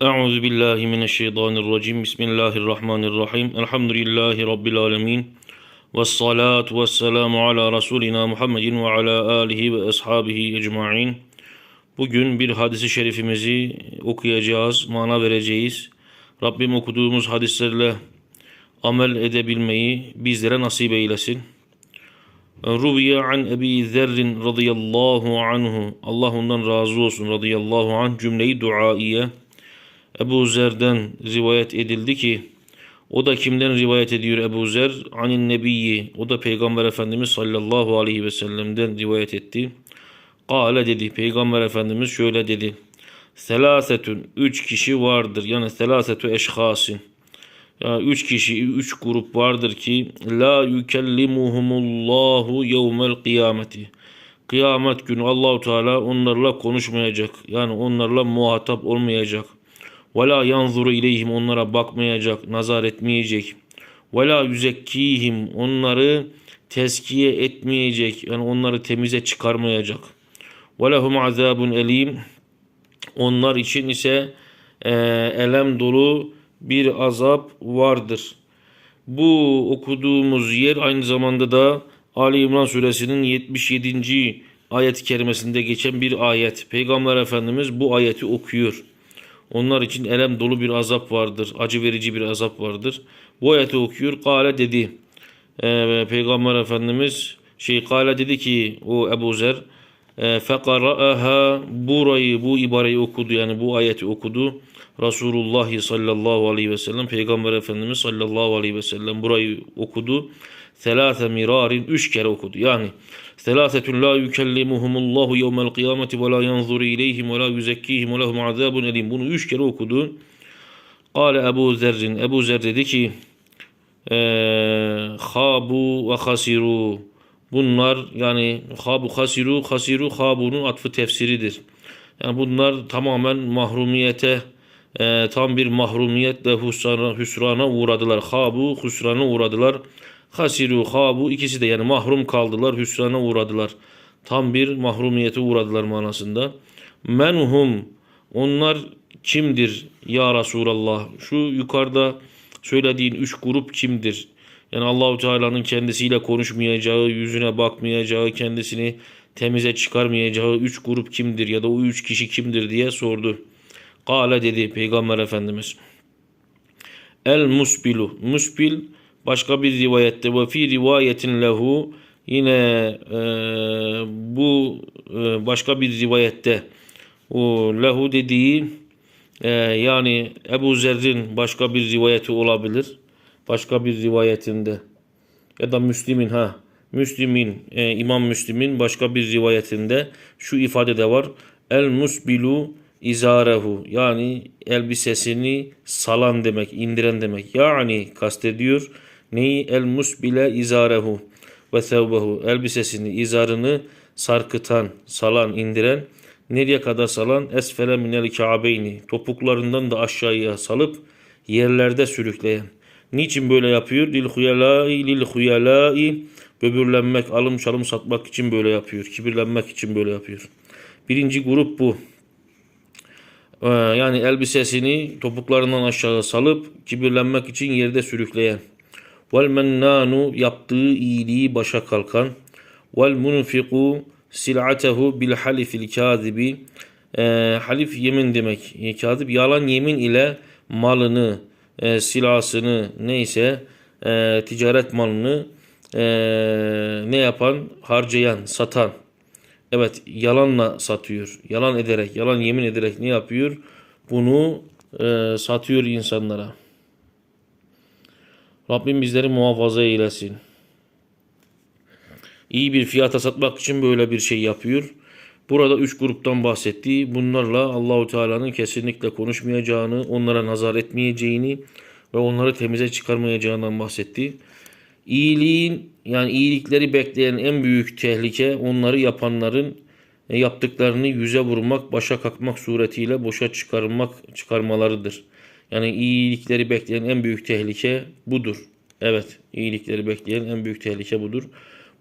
Euzu billahi mineşşeytanirracim. Bismillahirrahmanirrahim. Elhamdülillahi rabbil alamin. Ves salatu vesselamu ala rasulina Muhammedin ve ala alihi ve ashabihi ecmaîn. Bugün bir hadisi şerifimizi okuyacağız, mana vereceğiz. Rabbim okuduğumuz hadislerle amel edebilmeyi bizlere nasip eylesin. Ruviye an Ebi Zerrin radıyallahu anhu. Allah ondan razı olsun radıyallahu anh cümleyi duaiye. Ebu Zer'den rivayet edildi ki o da kimden rivayet ediyor Ebu Zer? Anin Nebiyyi. O da Peygamber Efendimiz sallallahu aleyhi ve sellem'den rivayet etti. Kale dedi. Peygamber Efendimiz şöyle dedi. Selasetün. Üç kişi vardır. Yani selasetü eşhasin. Ya üç kişi, üç grup vardır ki la yukellimuhumullahu yevmel kıyameti. Kıyamet günü Allahu Teala onlarla konuşmayacak. Yani onlarla muhatap olmayacak. Ve la yanzuru ileyhim onlara bakmayacak, nazar etmeyecek. Ve la onları teskiye etmeyecek. Yani onları temize çıkarmayacak. Ve lehum azabun. Onlar için ise e, elem dolu bir azap vardır. Bu okuduğumuz yer aynı zamanda da Ali İmran suresinin 77. ayet-i kerimesinde geçen bir ayet. Peygamber Efendimiz bu ayeti okuyor. Onlar için elem dolu bir azap vardır. Acı verici bir azap vardır. Bu ayeti okuyor. Kale dedi. Ee, Peygamber Efendimiz şey kale dedi ki o Ebu Zer e, fekara'aha burayı bu ibareyi okudu yani bu ayeti okudu. Resulullah sallallahu aleyhi ve sellem Peygamber Efendimiz sallallahu aleyhi ve sellem burayı okudu. Selase mirarin üç kere okudu. Yani selasetun la yukellimuhumullahu yevmel kıyameti ve la yanzuru ileyhim ve la yüzekkihim ve lehum azabun elim. Bunu üç kere okudu. Kale Ebu Zerrin. Ebu Zer dedi ki habu ve hasiru. Bunlar yani habu hasiru hasiru habunun atfı tefsiridir. Yani bunlar tamamen mahrumiyete e, tam bir mahrumiyetle husrana, hüsrana uğradılar. Habu hüsrana uğradılar. Hasiru habu ikisi de yani mahrum kaldılar, hüsrana uğradılar. Tam bir mahrumiyete uğradılar manasında. Menhum onlar kimdir ya Resulallah? Şu yukarıda söylediğin üç grup kimdir? Yani Allahu Teala'nın kendisiyle konuşmayacağı, yüzüne bakmayacağı, kendisini temize çıkarmayacağı üç grup kimdir ya da o üç kişi kimdir diye sordu. Kale dedi Peygamber Efendimiz. El musbilu. Musbil başka bir rivayette ve fi rivayetin lehu yine e, bu e, başka bir rivayette o lehu dediği e, yani Ebu Zer'in başka bir rivayeti olabilir. Başka bir rivayetinde ya da Müslim'in ha Müslim'in e, İmam Müslim'in başka bir rivayetinde şu ifade de var. El musbilu izarehu yani elbisesini salan demek, indiren demek. Yani kastediyor neyi? El musbile izarehu ve thevbehu elbisesini, izarını sarkıtan, salan, indiren nereye kadar salan? Esfele minel ka'beyni topuklarından da aşağıya salıp yerlerde sürükleyen. Niçin böyle yapıyor? Lil huyalai lil huyalai böbürlenmek, alım çalım satmak için böyle yapıyor. Kibirlenmek için böyle yapıyor. Birinci grup bu. Ee, yani elbisesini topuklarından aşağı salıp kibirlenmek için yerde sürükleyen. Vel mennanu yaptığı iyiliği başa kalkan. Vel munfiku sil'atehu bil halifil kazibi. E, halif yemin demek. E, kazip yalan yemin ile malını, e, silasını neyse e, ticaret malını e, ne yapan? Harcayan, satan. Evet yalanla satıyor. Yalan ederek, yalan yemin ederek ne yapıyor? Bunu e, satıyor insanlara. Rabbim bizleri muhafaza eylesin. İyi bir fiyata satmak için böyle bir şey yapıyor. Burada üç gruptan bahsetti. Bunlarla Allahu Teala'nın kesinlikle konuşmayacağını, onlara nazar etmeyeceğini ve onları temize çıkarmayacağından bahsetti. İyiliğin yani iyilikleri bekleyen en büyük tehlike onları yapanların yaptıklarını yüze vurmak, başa kalkmak suretiyle boşa çıkarmak çıkarmalarıdır. Yani iyilikleri bekleyen en büyük tehlike budur. Evet, iyilikleri bekleyen en büyük tehlike budur.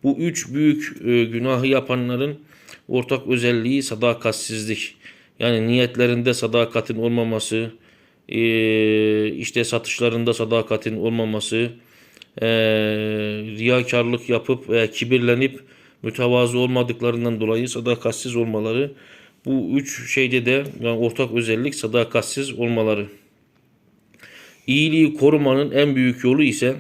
Bu üç büyük e, günahı yapanların ortak özelliği sadakatsizlik. Yani niyetlerinde sadakatin olmaması, e, işte satışlarında sadakatin olmaması, e, riyakarlık yapıp veya kibirlenip mütevazı olmadıklarından dolayı sadakatsiz olmaları. Bu üç şeyde de yani ortak özellik sadakatsiz olmaları. İyiliği korumanın en büyük yolu ise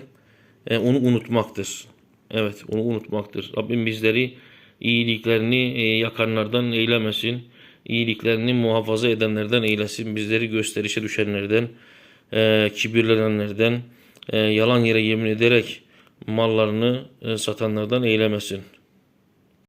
e, onu unutmaktır. Evet, onu unutmaktır. Rabbim bizleri iyiliklerini e, yakanlardan eylemesin. İyiliklerini muhafaza edenlerden eylesin. Bizleri gösterişe düşenlerden, e, kibirlenenlerden, e, yalan yere yemin ederek mallarını satanlardan eylemesin.